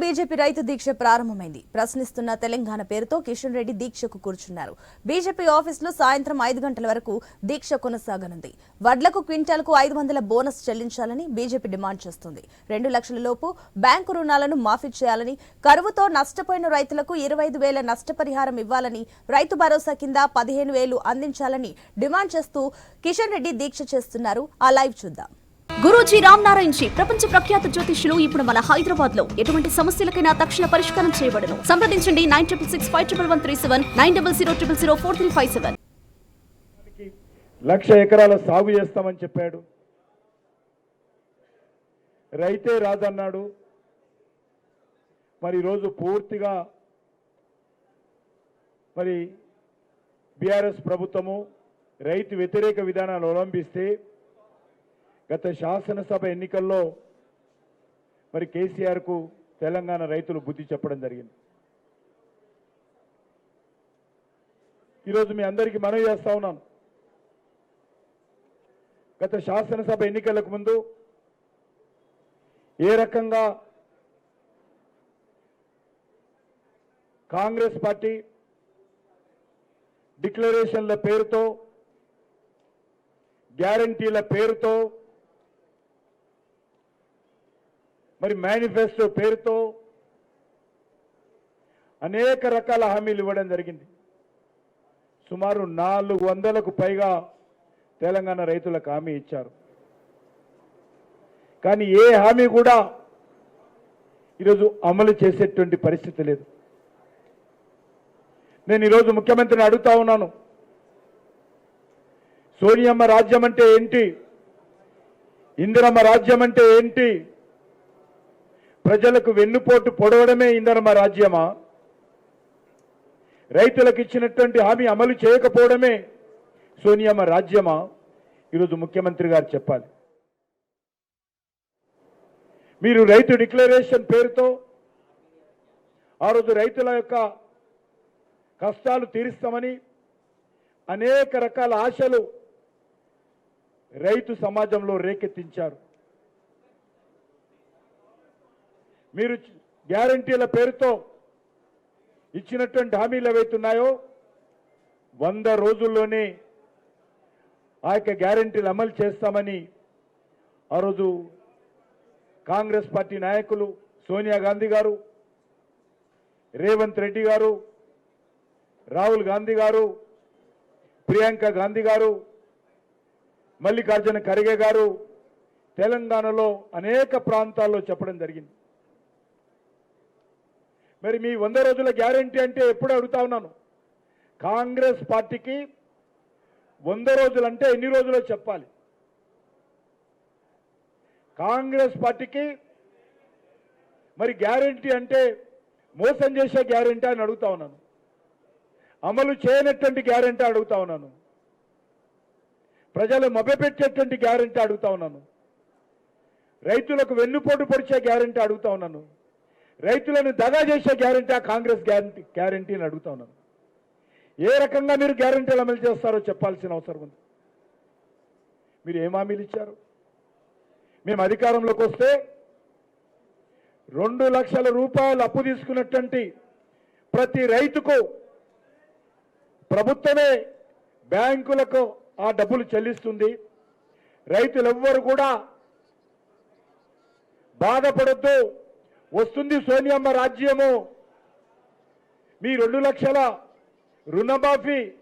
BJP రైతు దీక్ష ప్రారంభమైంది. ప్రశ్నిస్తున్న తెలంగాణ పేరుతో కిషన్ రెడ్డి దీక్షకు కూర్చున్నారు. బీజేపీ ఆఫీసులో సాయంత్రం ఐదు గంటల వరకు దీక్ష కొనసాగనుంది. వడ్లకు క్వింటాల్కు ఐదు వందల బోనస్ చెల్లించాలని బీజేపీ డిమాండ్ చేస్తుంది. రెండు లక్షల లోపు బ్యాంకు రుణాలను మాఫీ చేయాలని కరువుతో నష్టపోయిన రైతులకు ఇరవై ఐదు వేల నష్టపరిహారం ఇవ్వాలని రైతు భరోసా కింద పదిహేను వేలు అందించాలని డిమాండ్ చేస్తూ కిషన్ రెడ్డి దీక్ష చేస్తున్నారు. ఆ లైవ్ చూద్దాం. గురూజీ రామ్ నారాయణ్ జీ ప్రపంచ ప్రఖ్యాత జ్యోతిష్యులు ఇప్పుడు మన హైదరాబాద్లో ఎటువంటి సమస్యలకైనా తక్షణ పరిష్కారం చేయబడను. సంప్రదించండి nine triple six five triple one three seven nine double zero triple zero four three five seven. Lakh ఎకరాల సాగు చేస్తామని చెప్పాడు. రైతే రాదన్నాడు. మరి ఈరోజు పూర్తిగా మరి బీఆర్ఎస్ ప్రభుత్వము రైతు వ్యతిరేక విధానాలు అవలంబిస్తే గత శాసనసభ ఎన్నికల్లో మరి కేసీఆర్కు తెలంగాణ రైతులు బుద్ధి చెప్పడం జరిగింది. ఈరోజు మీ అందరికీ మనవి చేస్తా ఉన్నాను. గత శాసనసభ ఎన్నికలకు ముందు ఏ రకంగా కాంగ్రెస్ పార్టీ డిక్లరేషన్ల పేరుతో గ్యారంటీల పేరుతో మరి మేనిఫెస్టో పేరుతో అనేక రకాల హామీలు ఇవ్వడం జరిగింది. సుమారు నాలుగు వందలకు పైగా తెలంగాణ రైతులకు హామీ ఇచ్చారు. కానీ ఏ హామీ కూడా ఈరోజు అమలు చేసేటువంటి పరిస్థితి లేదు. నేను ఈరోజు ముఖ్యమంత్రిని అడుగుతా ఉన్నాను. సోనియమ్మ రాజ్యం అంటే ఏంటి? ఇందిరమ్మ రాజ్యం అంటే ఏంటి? ప్రజలకు వెన్నుపోటు పొడవడమే ఇందిరమ్మ రాజ్యమా? రైతులకు ఇచ్చినటువంటి హామీ అమలు చేయకపోవడమే సోనియమ్మ రాజ్యమా? ఈరోజు ముఖ్యమంత్రి గారు చెప్పాలి. మీరు రైతు డిక్లరేషన్ పేరుతో ఆ రోజు రైతుల యొక్క కష్టాలు తీరుస్తామని అనేక రకాల ఆశలు రైతు సమాజంలో రేకెత్తించారు. మీరు గ్యారంటీల పేరుతో ఇచ్చినటువంటి హామీలు ఏవైతున్నాయో వంద రోజుల్లోనే ఆ యొక్క గ్యారంటీలు అమలు చేస్తామని ఆ రోజు కాంగ్రెస్ పార్టీ నాయకులు సోనియా గాంధీ గారు రేవంత్ రెడ్డి గారు రాహుల్ గాంధీ గారు ప్రియాంక గాంధీ గారు మల్లికార్జున ఖర్గే గారు తెలంగాణలో అనేక ప్రాంతాల్లో చెప్పడం జరిగింది. మరి మీ వంద రోజుల గ్యారంటీ అంటే ఎప్పుడు అడుగుతా ఉన్నాను. కాంగ్రెస్ పార్టీకి వంద రోజులు అంటే ఎన్ని రోజులో చెప్పాలి? కాంగ్రెస్ పార్టీకి మరి గ్యారంటీ అంటే మోసం చేసే గ్యారంటీ అని అడుగుతా ఉన్నాను. అమలు చేయనటువంటి గ్యారంటీ అడుగుతా ఉన్నాను. ప్రజలు మభ్యపెట్టేటువంటి గ్యారంటీ అడుగుతా ఉన్నాను. రైతులకు వెన్నుపోటు పొడిచే గ్యారంటీ అడుగుతా ఉన్నాను. రైతులను దగా చేసే గ్యారంటీ ఆ కాంగ్రెస్ గ్యారంటీ గ్యారంటీని అడుగుతా ఉన్నాను. ఏ రకంగా మీరు గ్యారంటీలు అమలు చేస్తారో చెప్పాల్సిన అవసరం ఉంది. మీరు ఏం హామీలు ఇచ్చారు? మేము అధికారంలోకి వస్తే రెండు లక్షల రూపాయలు అప్పు తీసుకున్నటువంటి ప్రతి రైతుకు ప్రభుత్వమే బ్యాంకులకు ఆ డబ్బులు చెల్లిస్తుంది. రైతులెవ్వరు కూడా బాధపడద్దు. వస్తుంది సోనియమ్మ రాజ్యము. మీ రెండు లక్షల రుణమాఫీ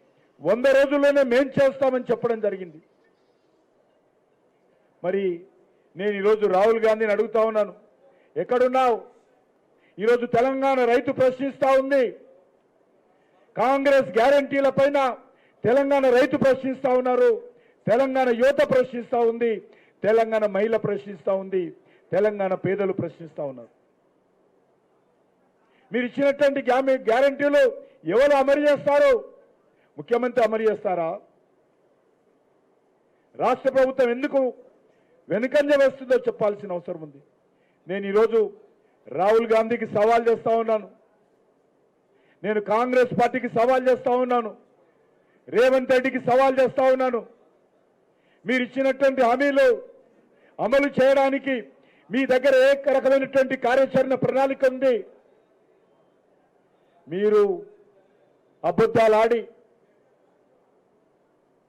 వంద రోజుల్లోనే మేం చేస్తామని చెప్పడం జరిగింది. మరి నేను ఈరోజు రాహుల్ గాంధీని అడుగుతా ఉన్నాను. ఎక్కడున్నావు? ఈరోజు తెలంగాణ రైతు ప్రశ్నిస్తూ ఉంది. కాంగ్రెస్ గ్యారంటీల పైన తెలంగాణ రైతు ప్రశ్నిస్తూ ఉన్నారు. తెలంగాణ యువత ప్రశ్నిస్తూ ఉంది. తెలంగాణ మహిళ ప్రశ్నిస్తూ ఉంది. తెలంగాణ పేదలు ప్రశ్నిస్తూ ఉన్నారు. మీరు ఇచ్చినటువంటి గ్యామి గ్యారంటీలు ఎవరు అమలు చేస్తారు? ముఖ్యమంత్రి అమలు చేస్తారా? రాష్ట్ర ప్రభుత్వం ఎందుకు వెనుకంజ వేస్తుందో చెప్పాల్సిన అవసరం ఉంది. నేను ఈరోజు రాహుల్ గాంధీకి సవాల్ చేస్తూ ఉన్నాను. నేను కాంగ్రెస్ పార్టీకి సవాల్ చేస్తూ ఉన్నాను. రేవంత్ రెడ్డికి సవాల్ చేస్తూ ఉన్నాను. మీరు ఇచ్చినటువంటి హామీలు అమలు చేయడానికి మీ దగ్గర ఏ రకమైనటువంటి కార్యాచరణ ప్రణాళిక ఉంది? మీరు అబద్ధాలు ఆడి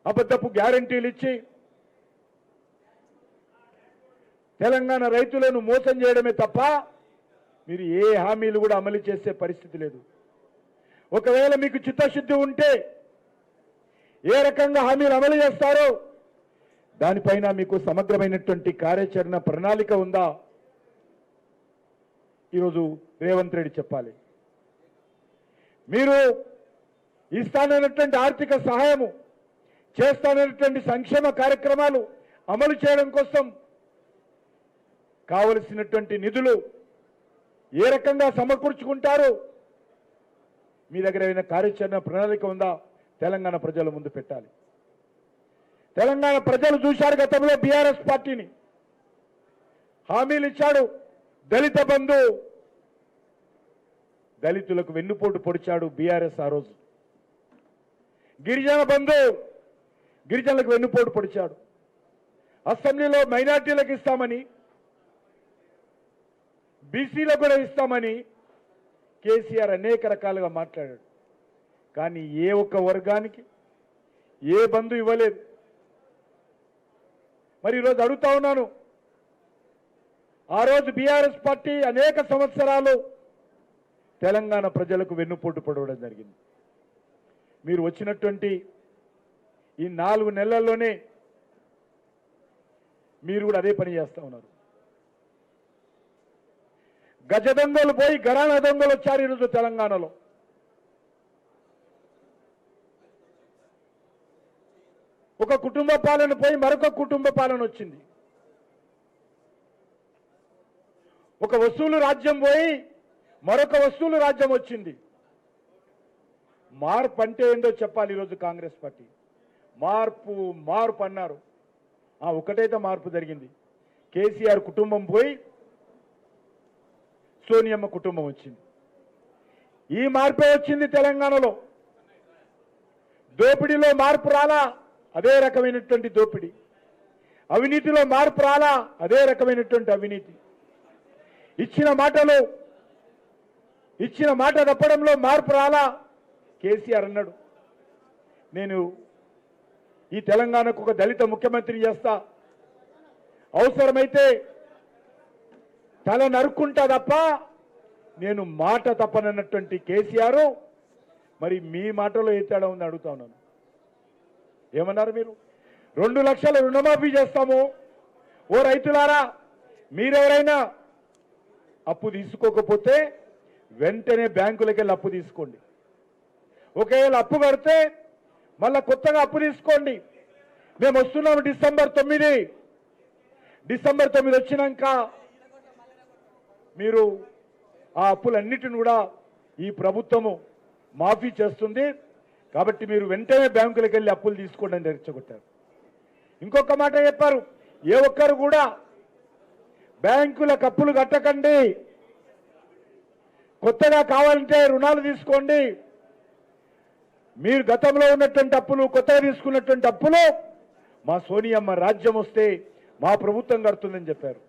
అబద్ధపు గ్యారంటీలు ఇచ్చి తెలంగాణ రైతులను మోసం చేయడమే తప్ప మీరు ఏ హామీలు కూడా అమలు చేసే పరిస్థితి లేదు. ఒకవేళ మీకు చిత్తశుద్ధి ఉంటే ఏ రకంగా హామీలు అమలు చేస్తారో దానిపైన మీకు సమగ్రమైనటువంటి కార్యాచరణ ప్రణాళిక ఉందా? ఈరోజు రేవంత్ రెడ్డి చెప్పాలి. మీరు ఇస్తానన్నటువంటి ఆర్థిక సహాయము చేస్తానన్నటువంటి సంక్షేమ కార్యక్రమాలు అమలు చేయడం కోసం కావలసినటువంటి నిధులు ఏ రకంగా సమకూర్చుకుంటారు మీ దగ్గర ఏమైనా కార్యాచరణ ప్రణాళిక ఉందా? తెలంగాణ ప్రజల ముందు పెట్టాలి. తెలంగాణ ప్రజలు చూశారు గతంలో బీఆర్ఎస్ పార్టీని. హామీలు ఇచ్చాడు దళిత బంధు దళితులకు వెన్నుపోటు పొడిచాడు బీఆర్ఎస్ ఆ రోజు. గిరిజన బంధు గిరిజనులకు వెన్నుపోటు పొడిచాడు. అసెంబ్లీలో మైనార్టీలకు ఇస్తామని బీసీలకు కూడా ఇస్తామని కేసీఆర్ అనేక రకాలుగా మాట్లాడాడు. కానీ ఏ ఒక్క వర్గానికి ఏ బంధు ఇవ్వలేదు. మరి ఈరోజు అడుగుతా ఉన్నాను ఆ రోజు బీఆర్ఎస్ పార్టీ అనేక సంవత్సరాలు తెలంగాణ ప్రజలకు వెన్నుపోటు పడవడం జరిగింది. మీరు వచ్చినటువంటి ఈ నాలుగు నెలల్లోనే మీరు కూడా అదే పని చేస్తూ ఉన్నారు. గజ దొంగలు పోయి గరాణ దొంగలు వచ్చారు ఈరోజు తెలంగాణలో. ఒక కుటుంబ పాలన పోయి మరొక కుటుంబ పాలన వచ్చింది. ఒక వస్తువులు రాజ్యం పోయి మరొక వస్తువులు రాజ్యం వచ్చింది. మార్పు అంటే ఏందో చెప్పాలి ఈరోజు కాంగ్రెస్ పార్టీ. మార్పు మార్పు అన్నారు. ఆ ఒకటైతే మార్పు జరిగింది. కేసీఆర్ కుటుంబం పోయి సోనియమ్మ కుటుంబం వచ్చింది. ఈ మార్పే వచ్చింది తెలంగాణలో. దోపిడీలో మార్పు రాలా అదే రకమైనటువంటి దోపిడీ. అవినీతిలో మార్పు రాలా అదే రకమైనటువంటి అవినీతి. ఇచ్చిన మాటలు ఇచ్చిన మాట తప్పడంలో మార్పు రాలా? కేసీఆర్ అన్నాడు. నేను ఈ తెలంగాణకు ఒక దళిత ముఖ్యమంత్రి చేస్తా. అవసరమైతే తల నరుక్కుంటా తప్ప నేను మాట తప్పనన్నటువంటి కేసీఆర్ మరి మీ మాటలో ఏ తేడా ఉంది అడుగుతా ఉన్నాను. ఏమన్నారు మీరు? రెండు లక్షల రుణమాఫీ చేస్తాము. ఓ రైతులారా మీరెవరైనా అప్పు తీసుకోకపోతే వెంటనే బ్యాంకులకి వెళ్ళి అప్పు తీసుకోండి. ఒకవేళ అప్పు కడితే మళ్ళీ కొత్తగా అప్పు తీసుకోండి. మేము వస్తున్నాము డిసెంబర్ తొమ్మిది. డిసెంబర్ తొమ్మిది వచ్చినాక మీరు ఆ అప్పులన్నిటిని కూడా ఈ ప్రభుత్వము మాఫీ చేస్తుంది. కాబట్టి మీరు వెంటనే బ్యాంకులకు వెళ్ళి అప్పులు తీసుకోండి అని రెచ్చగొట్టారు. ఇంకొక మాట చెప్పారు. ఏ ఒక్కరు కూడా బ్యాంకులకు అప్పులు కట్టకండి. కొత్తగా కావాలంటే రుణాలు తీసుకోండి. మీరు గతంలో ఉన్నటువంటి అప్పులు కొత్తగా తీసుకున్నటువంటి అప్పులు మా సోనియమ్మ రాజ్యం వస్తే మా ప్రభుత్వం కడుతుందని చెప్పారు.